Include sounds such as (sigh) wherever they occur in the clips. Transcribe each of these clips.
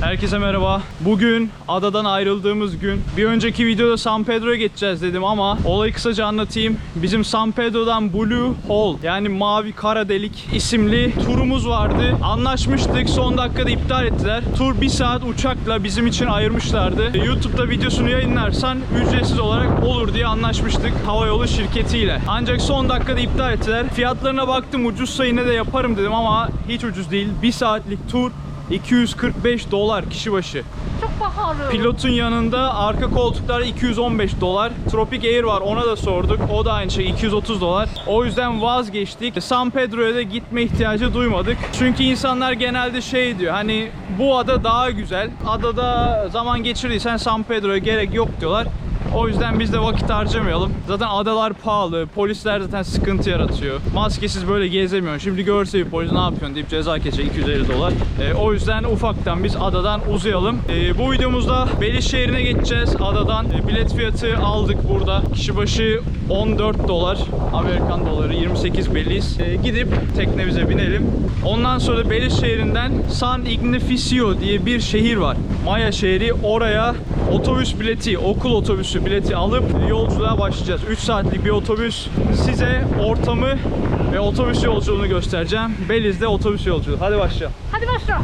Herkese merhaba. Bugün adadan ayrıldığımız gün. Bir önceki videoda San Pedro'ya geçeceğiz dedim ama olayı kısaca anlatayım. Bizim San Pedro'dan Blue Hole yani Mavi Kara Delik isimli turumuz vardı. Anlaşmıştık. Son dakikada iptal ettiler. Tur bir saat uçakla bizim için ayırmışlardı. YouTube'da videosunu yayınlarsan ücretsiz olarak olur diye anlaşmıştık havayolu şirketiyle. Ancak son dakikada iptal ettiler. Fiyatlarına baktım ucuzsa yine de yaparım dedim ama hiç ucuz değil. Bir saatlik tur 245 dolar kişi başı. Çok pahalı. Pilotun yanında arka koltuklar 215 dolar. Tropic Air var ona da sorduk. O da aynı şey 230 dolar. O yüzden vazgeçtik. San Pedro'ya da gitme ihtiyacı duymadık. Çünkü insanlar genelde şey diyor hani bu ada daha güzel. Adada zaman geçirdiysen San Pedro'ya gerek yok diyorlar. O yüzden biz de vakit harcamayalım. Zaten adalar pahalı. Polisler zaten sıkıntı yaratıyor. Maskesiz böyle gezemiyorsun. Şimdi görse bir polis ne yapıyorsun deyip ceza kesecek 250 dolar. Ee, o yüzden ufaktan biz adadan uzayalım. Ee, bu videomuzda Beliz şehrine geçeceğiz adadan. Ee, bilet fiyatı aldık burada. Kişi başı 14 dolar. Amerikan doları 28 Beliz. Ee, gidip teknemize binelim. Ondan sonra Beliz şehrinden San Ignacio diye bir şehir var. Maya şehri. Oraya otobüs bileti, okul otobüsü bileti alıp yolculuğa başlayacağız. 3 saatlik bir otobüs. Size ortamı ve otobüs yolculuğunu göstereceğim. Beliz'de otobüs yolculuğu. Hadi başlayalım. Hadi başla.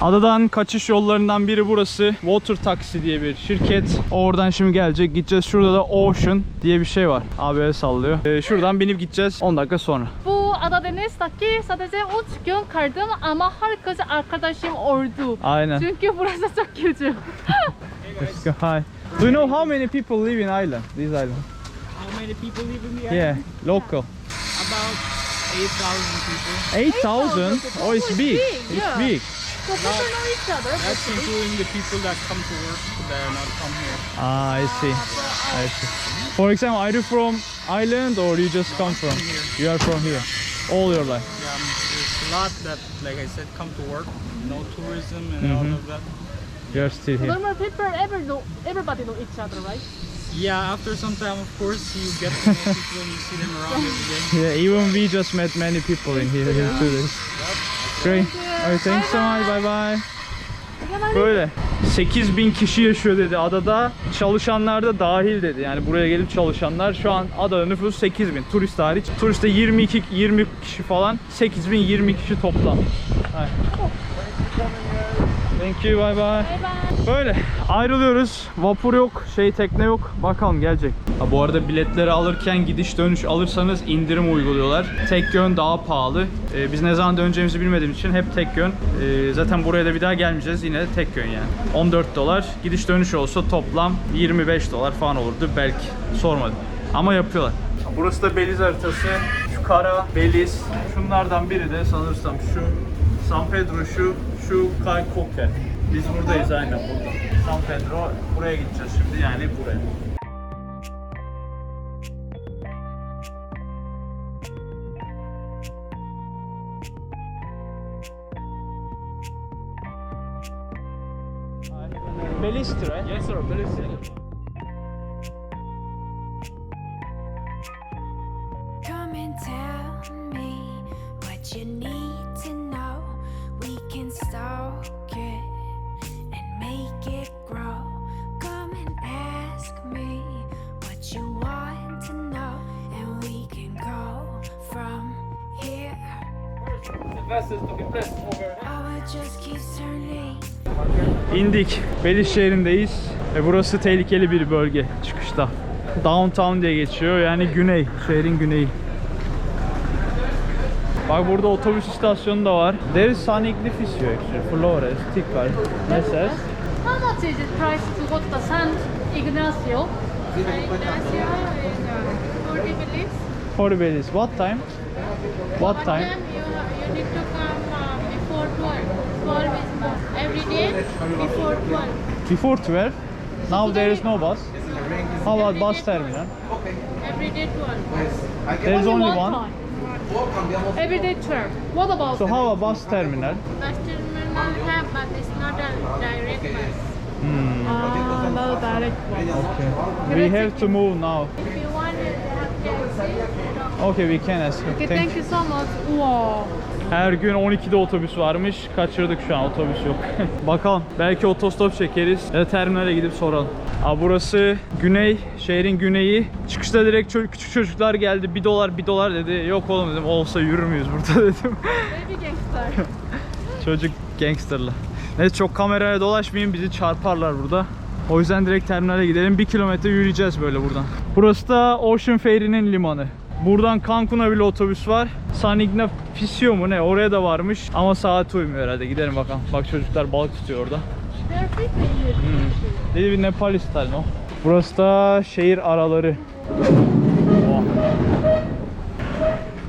Adadan kaçış yollarından biri burası. Water Taxi diye bir şirket. Oradan şimdi gelecek. Gideceğiz. Şurada da Ocean diye bir şey var. Abi sallıyor. Ee, şuradan binip gideceğiz 10 dakika sonra. Bu ada denizdeki sadece 3 gün kaldım ama herkes arkadaşım oldu. Aynen. Çünkü burası çok küçük. Let's go. Hi. Do you know how many people live in island? This island? How many people live in the island? Yeah, island? local. About 8,000 people. 8,000? Oh, it's It's big. big, It's yeah. big. So people know each other. That's including the people that come to work that are not come here. Ah, I see. I see. For example, are you from Ireland or you just come from? You are from here. All your life. Yeah, um, there's a lot that, like I said, come to work. No tourism and all Mhm. of that. You are still here. Normal people, ever know, everybody know each other, right? Yeah, after some time, of course, you get to know people and you see them around every day. (laughs) Yeah, even we just met many people in here in two days. Great. Okay, thanks so much. Bye bye. Böyle 8000 kişi yaşıyor dedi adada. Çalışanlar da dahil dedi. Yani buraya gelip çalışanlar şu an adada nüfus 8000 turist hariç. Turiste 22 20 kişi falan. 8000 20 kişi toplam. Hay. Thank you. Bye bye. Bye bye. Böyle ayrılıyoruz. Vapur yok, şey tekne yok. Bakalım gelecek. Ha, bu arada biletleri alırken gidiş dönüş alırsanız indirim uyguluyorlar. Tek yön daha pahalı. Ee, biz ne zaman döneceğimizi bilmediğimiz için hep tek yön. Ee, zaten buraya da bir daha gelmeyeceğiz. Yine de tek yön yani. 14 dolar. Gidiş dönüş olsa toplam 25 dolar falan olurdu. Belki sormadım. Ama yapıyorlar. Burası da Beliz haritası. Şu kara Beliz. Şunlardan biri de sanırsam şu San Pedro şu, şu Kay Koke. Biz buradayız aynen burada. San Pedro. Buraya gideceğiz şimdi yani buraya. İndik. Belize şehrindeyiz. Ve burası tehlikeli bir bölge çıkışta. Downtown diye geçiyor. Yani güney. Şehrin güneyi. Bak burada otobüs istasyonu da var. There is San Ignacio actually. Flores, Tikal. Ne ses? How much is the price to go to the San Ignacio? Ignacio is 40 beliefs. For Belize. What time? What time? Need to come uh, before 12. 12 is more. Every day before 12. Before 12. Now there is no bus. How about bus terminal? Every day 12. There is only one. Every day 12. What about So how about bus terminal? Bus terminal have, but it's not a direct bus. Hmm. Ah, no direct one. Okay. We have to move now. If you want to have taxi, Okay, we can ask. Okay, thank you so much. 우와. Her gün 12'de otobüs varmış. Kaçırdık şu an otobüs yok. (laughs) Bakalım. Belki otostop çekeriz. Ya da terminale gidip soralım. Aa, burası güney, şehrin güneyi. Çıkışta direkt ço- küçük çocuklar geldi. 1 dolar 1 dolar dedi. Yok oğlum dedim. Olsa yürür müyüz burada (laughs) dedim. Baby gangster. (laughs) Çocuk gangsterla. Neyse çok kameraya dolaşmayayım bizi çarparlar burada. O yüzden direkt terminale gidelim. Bir kilometre yürüyeceğiz böyle buradan. Burası da Ocean Ferry'nin limanı. Buradan Cancun'a bile otobüs var. San Ignacio mu ne? Oraya da varmış. Ama saat uymuyor herhalde. Gidelim bakalım. Bak çocuklar balık tutuyor orada. Hmm. Dedi bir Nepal style no? Burası da şehir araları.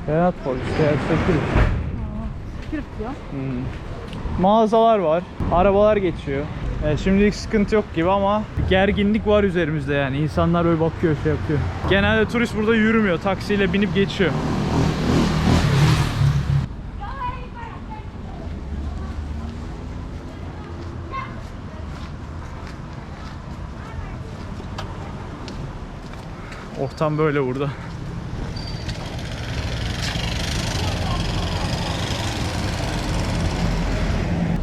Cannot are security. Mağazalar var, arabalar geçiyor. Evet, şimdilik sıkıntı yok gibi ama gerginlik var üzerimizde yani. İnsanlar böyle bakıyor, şey yapıyor. Genelde turist burada yürümüyor, taksiyle binip geçiyor. Ortam böyle burada.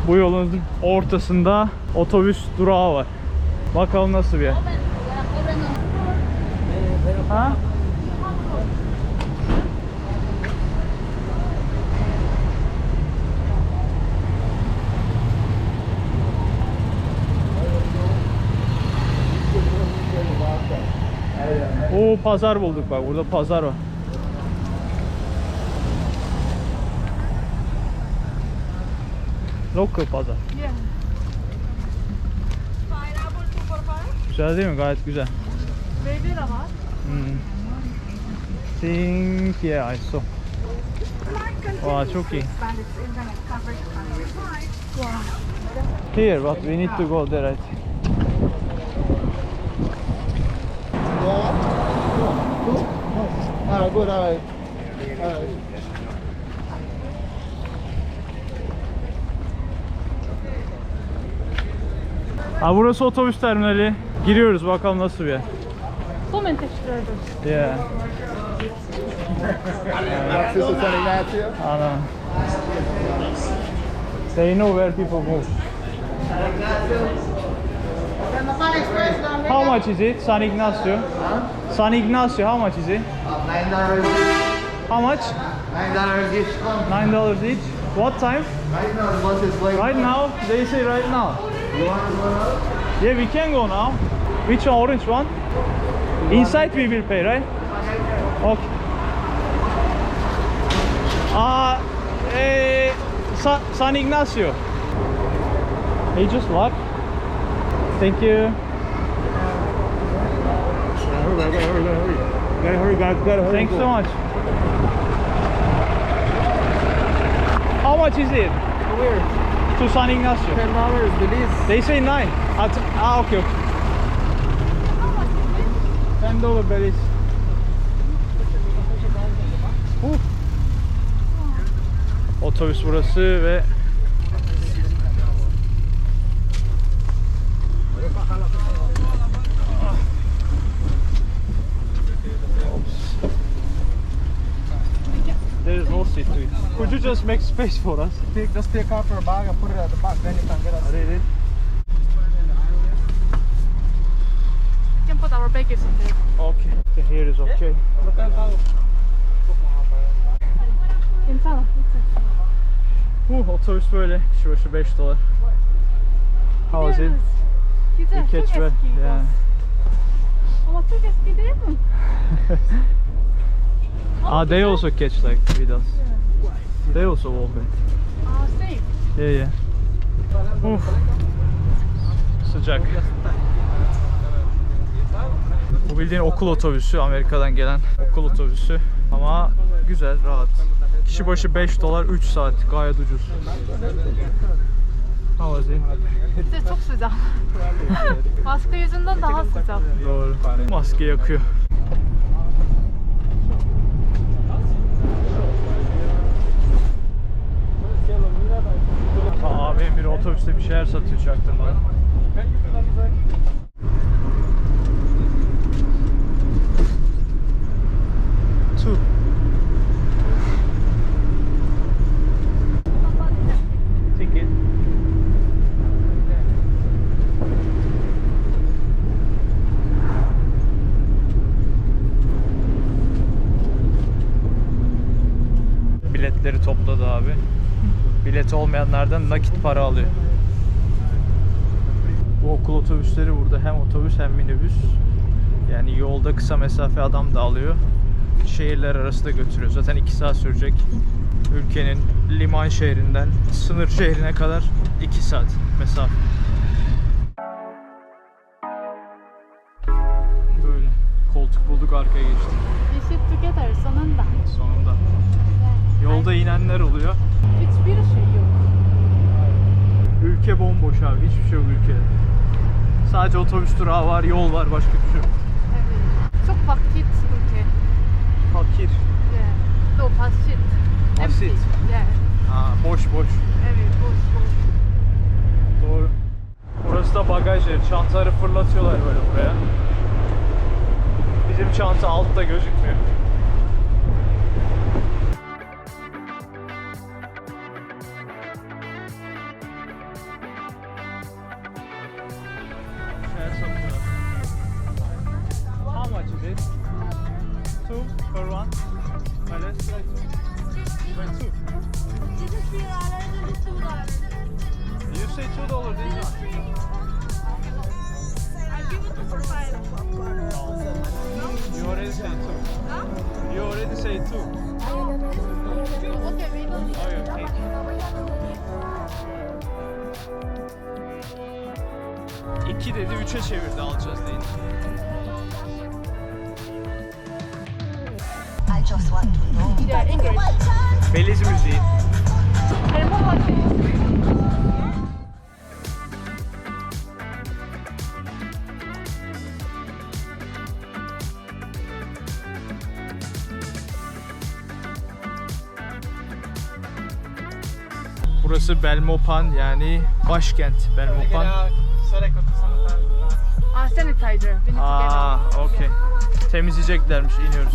Bu yolun ortasında otobüs durağı var. Bakalım nasıl bir yer. Ha? Oo pazar bulduk bak. Burada pazar var. Local pazar. Yeah. Güzel değil mi? Gayet güzel. Baby de var. Hmm. Think yeah I saw. Wow, çok iyi. Here, but we need to go there. I think. Alright, good, alright. Alright. Ha burası otobüs terminali. Giriyoruz bakalım nasıl bir yer. Yeah. Ana. They know where people move. How much is it? San Ignacio. San Ignacio, how much is it? Nine dollars. How much? Nine dollars each. Nine dollars each. What time? Right now, the bus is going. Right now? They say right now. Yeah, we can go now. Which one? Orange one? Inside we will pay, right? Okay. Uh, eh, Sa- San Ignacio. Hey, just luck. Thank you. Hurry, hurry, hurry, hurry. Hurry, guys. Hurry. Thanks so much. How much is it Where? To San Ignacio? Ten dollars, Belize. They say nine. Ah, t- ah okay, okay. Ten dollar Belize. Uh. Otobüs burası ve sit to it. Could you just make space for us? Take, just take out your bag and put it at the back, then you can get us. Really? We can put our baggage in there. Okay, the hair is okay. Insana. Uh, otobüs böyle kişi başı 5 dolar. How is it? Güzel, çok eski. Yeah. Ama çok eski değil mi? Ah, they also catch like with us. They also walk it. Aa, safe. Yeah, yeah. Uf. Sıcak. Bu bildiğin okul otobüsü, Amerika'dan gelen okul otobüsü. Ama güzel, rahat. Kişi başı 5 dolar 3 saat. Gayet ucuz. İt? Bize çok sıcak. (laughs) Maske yüzünden daha sıcak. Doğru. Maske yakıyor. Aa, abim şeyler satıyor çaktırmadan. Two. burada abi. Bilet olmayanlardan nakit para alıyor. Bu okul otobüsleri burada hem otobüs hem minibüs. Yani yolda kısa mesafe adam da alıyor. Şehirler arası da götürüyor. Zaten 2 saat sürecek. Ülkenin liman şehrinden sınır şehrine kadar 2 saat mesafe. Böyle koltuk bulduk arkaya geçtik. We sit together sonunda. Sonunda. Yolda inenler oluyor. Hiçbir şey yok. Ülke bomboş abi. Hiçbir şey yok ülkede. Sadece otobüs durağı var, yol var. Başka bir şey yok. Evet. Çok vakit ülke. Fakir. Yeah. No, basit. Basit. Empty. Yeah. Ha, boş boş. Evet, boş boş. Doğru. Burası da bagaj yeri. Çantaları fırlatıyorlar böyle buraya. Bizim çanta altta gözükmüyor. 2 dedi 3'e çevirdi alacağız deyince. Beliz müziği. Burası Belmopan yani başkent Belmopan. Ah, sanitizer. We need to get Aa, out. okey. Temizleyeceklermiş, iniyoruz.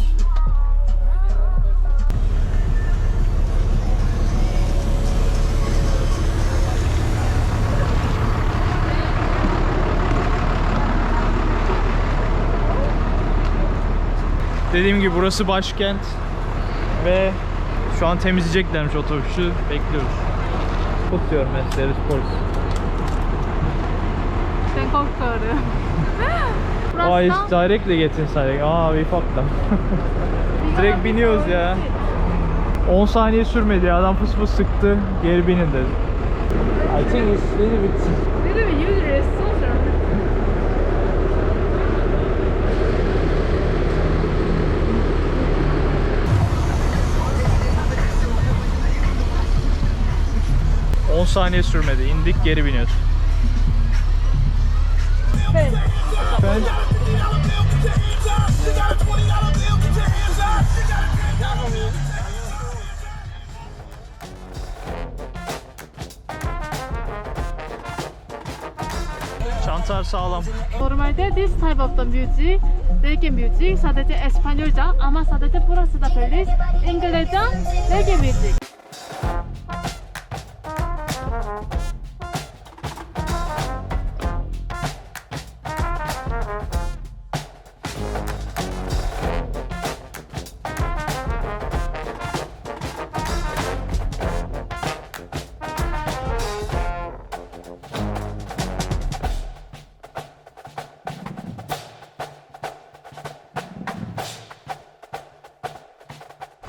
Dediğim gibi burası başkent ve şu an temizleyeceklermiş otobüsü. Bekliyoruz. Tutuyor Mercedes polis. Sen korkuyorum. Oh, it's directly getting inside. Ah, we fucked them. Direkt biniyoruz ya. 10 saniye sürmedi ya. Adam fıs fıs sıktı. Geri binin dedi. I think it's little bit... Little bit useless, social. Cık. 10 saniye sürmedi. İndik geri biniyoruz. Ben. Ben Çantalar sağlam. Normalde this type of the music, reggae music sadece İspanyolca ama sadece burası da polis İngilizce reggae music.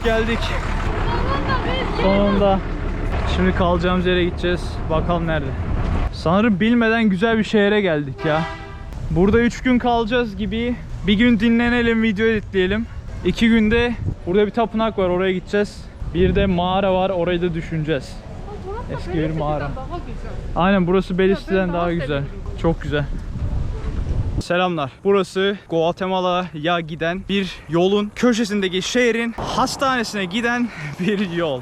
Geldik. Sonunda. Şimdi kalacağımız yere gideceğiz. Bakalım nerede. Sanırım bilmeden güzel bir şehre geldik ya. Burada 3 gün kalacağız gibi. Bir gün dinlenelim, video editleyelim. 2 günde burada bir tapınak var, oraya gideceğiz. Bir de mağara var, orayı da düşüneceğiz. Eski bir mağara. Aynen burası Beliste'den ben daha güzel. Çok güzel. Selamlar. Burası Guatemala'ya giden bir yolun köşesindeki şehrin hastanesine giden bir yol.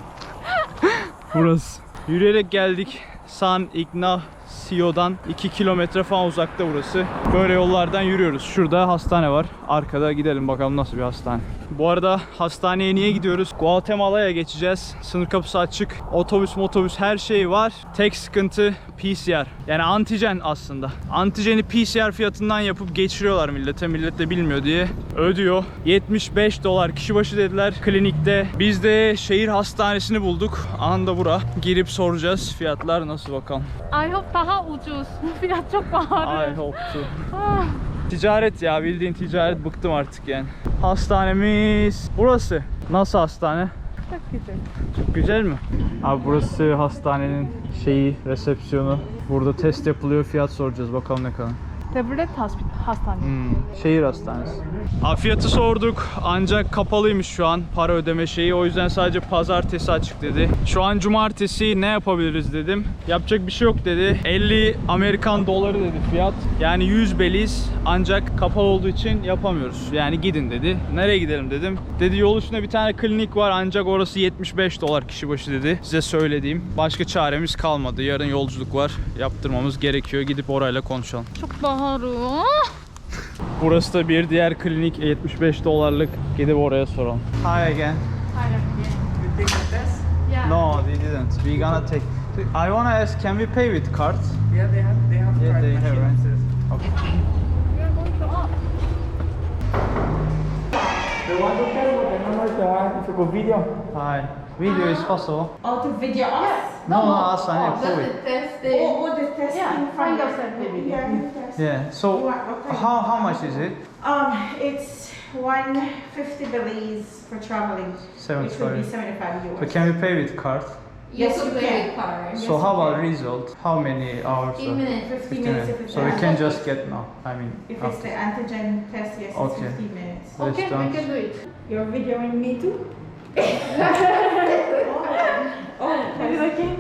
(laughs) Burası. Yürüyerek geldik. San Ignacio Tio'dan 2 kilometre falan uzakta burası. Böyle yollardan yürüyoruz. Şurada hastane var. Arkada gidelim bakalım nasıl bir hastane. Bu arada hastaneye niye gidiyoruz? Guatemala'ya geçeceğiz. Sınır kapısı açık. Otobüs motobüs her şey var. Tek sıkıntı PCR. Yani antijen aslında. Antijeni PCR fiyatından yapıp geçiriyorlar millete. Millet de bilmiyor diye. Ödüyor. 75 dolar kişi başı dediler klinikte. Biz de şehir hastanesini bulduk. Anında bura. Girip soracağız fiyatlar nasıl bakalım. I hope daha ucuz. (laughs) Fiyat çok pahalı. Hope to. Ah, Ticaret ya bildiğin ticaret bıktım artık yani. Hastanemiz burası. Nasıl hastane? çok güzel. Çok güzel mi? Abi burası hastanenin şeyi, resepsiyonu. Burada test yapılıyor, fiyat soracağız bakalım ne kadar. Devlet hasp- hastane. Hmm, şehir hastanesi. Fiyatı sorduk ancak kapalıymış şu an para ödeme şeyi. O yüzden sadece pazartesi açık dedi. Şu an cumartesi ne yapabiliriz dedim. Yapacak bir şey yok dedi. 50 Amerikan doları dedi fiyat. Yani 100 beliz ancak kapalı olduğu için yapamıyoruz. Yani gidin dedi. Nereye gidelim dedim. Dedi yol üstünde bir tane klinik var ancak orası 75 dolar kişi başı dedi. Size söylediğim. Başka çaremiz kalmadı. Yarın yolculuk var. Yaptırmamız gerekiyor. Gidip orayla konuşalım. Çok pahalı. Burası da bir diğer klinik 75 dolarlık. Gidip oraya soralım. Hi again. Yeah. No, they didn't. We gonna take. I wanna ask, can we pay with card? Yeah, they have they have Yeah, card they have, right? machines. Okay. We are going to up. Hi. Video is possible. Oh, to video us? No, no, us, I need COVID. Oh, oh, the testing Yeah, from kind of the- thing. Yeah, test. Yeah. So, You want- okay. how how much is it? Um, it's one fifty Belize for traveling, which would be 75. seventy-five So euros. can we pay with card? Yes, you can. Pay with card. So how about result? How many hours? or- Fifty 15 minutes if minutes. So we can just get now. I mean, If it's the antigen test, yes, it's Okay. fifteen minutes. Let's Okay, we done. can do it. You're videoing me too? (laughs) Oh, okay.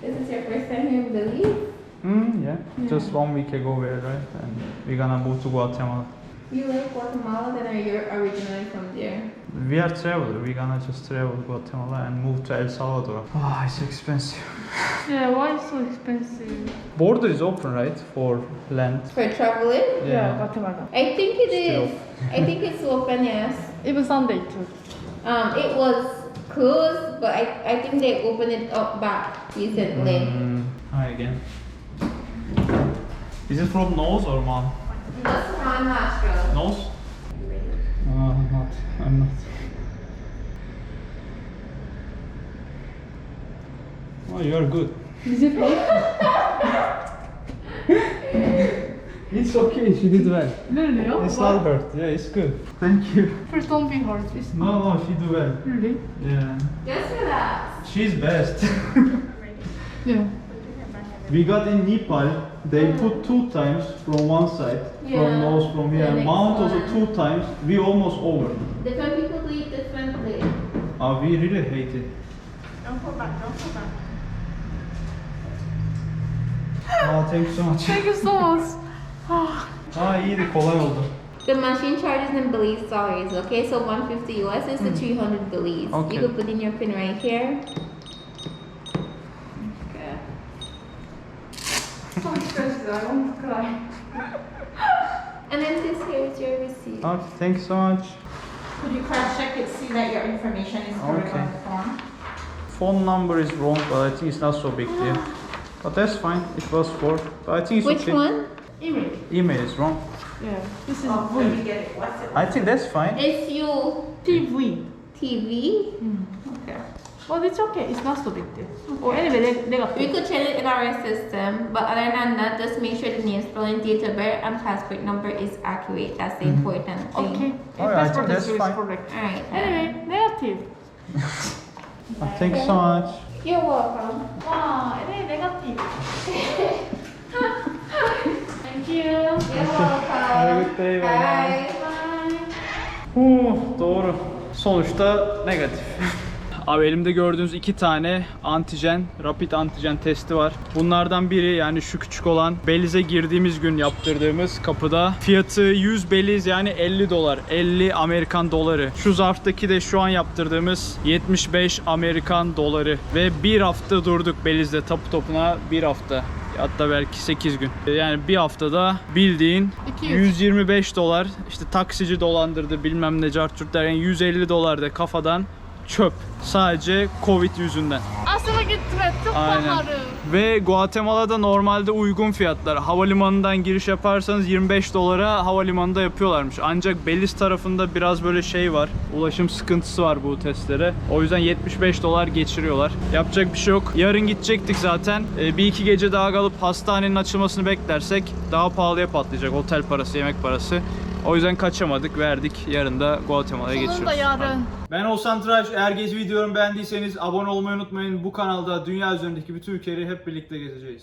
This is your first time here in Belize? Mm, yeah. Just one week ago we arrived and we're gonna move to Guatemala. You like Guatemala, then are you originally from there? We are traveler. We're gonna just travel to Guatemala and move to El Salvador. Ah, it's expensive. (laughs) Yeah, why is so expensive? Border is open, right, for land? For traveling? Yeah. Guatemala. I think it Still. is. I think it's open, yes. Even Sunday too. Um, it was closed, but I, I think they opened it up back recently. Mm, hi again. Is it from nose or mouth? That's one nostril. Nose? No, I'm not. I'm not. Oh, you are good. Is it? It's okay. She did well. Really? Oh, It's wow. not hurt. Yeah, it's good. Thank you. First don't be hurt. It's No, no, she do well. Really? Yeah. Just relax. She's best. (laughs) Yeah. We got in Nepal. They mm. put two times from one side, Yeah. from nose, from here. The next Mount also two times. We almost over. Different people do it differently. Uh, ah, we really hate it. Don't go back, don't go back. Oh, thank you so much. Thank you so much. (laughs) Ah, Aa iyiydi, kolay oldu. The machine charges in Belize dollars, okay? So 150 US is the hmm. 300 Belize. Okay. You could put in your pin right here. So expensive. I want to cry. And then this here is your receipt. Oh, okay, thank you so much. Could you cross check it, see that your information is correct Okay. on the form? Phone number is wrong, but I think it's not so big deal. (gasps) But that's fine. It was for. But I think it's Which okay. one? Email. Email is wrong. Yeah. This is Oh, let me get it, what's it? I think that's fine. It's you TV. TV. Mm, okay. But it's okay. It's not so big deal. Or anyway, they, they got We could change it in our system, but other than that, just make sure the name, spelling, date of birth, and passport number is accurate. That's the important thing. Okay. If Alright, passport think is that's yours, fine. correct. Alright. Anyway, negative. Thank you so much. You're welcome. Wow, anyway, negative. Thank you. You're welcome. Have a good day, bye. Bye. Bye. Uh, doğru. Sonuçta negatif. Abi elimde gördüğünüz iki tane antijen, rapid antijen testi var. Bunlardan biri yani şu küçük olan Beliz'e girdiğimiz gün yaptırdığımız kapıda. Fiyatı 100 Beliz yani 50 dolar. 50 Amerikan doları. Şu zarftaki de şu an yaptırdığımız 75 Amerikan doları. Ve bir hafta durduk Beliz'de tapu topuna bir hafta. hatta belki 8 gün. Yani bir haftada bildiğin 200. 125 dolar işte taksici dolandırdı bilmem ne cartçurt derken 150 dolar da kafadan çöp. Sadece Covid yüzünden. Aslında gitme çok Aynen. pahalı. Ve Guatemala'da normalde uygun fiyatlar. Havalimanından giriş yaparsanız 25 dolara havalimanında yapıyorlarmış. Ancak Belize tarafında biraz böyle şey var. Ulaşım sıkıntısı var bu testlere. O yüzden 75 dolar geçiriyorlar. Yapacak bir şey yok. Yarın gidecektik zaten. Ee, Bir iki gece daha kalıp hastanenin açılmasını beklersek daha pahalıya patlayacak. Otel parası, yemek parası. O yüzden kaçamadık, verdik. Yarın da Guatemala'ya geçiyoruz. Sonunda yarın. Ben Oğuzhan Tıraş. Eğer gezi videomu beğendiyseniz abone olmayı unutmayın. Bu kanalda dünya üzerindeki bütün ülkeleri hep birlikte gezeceğiz.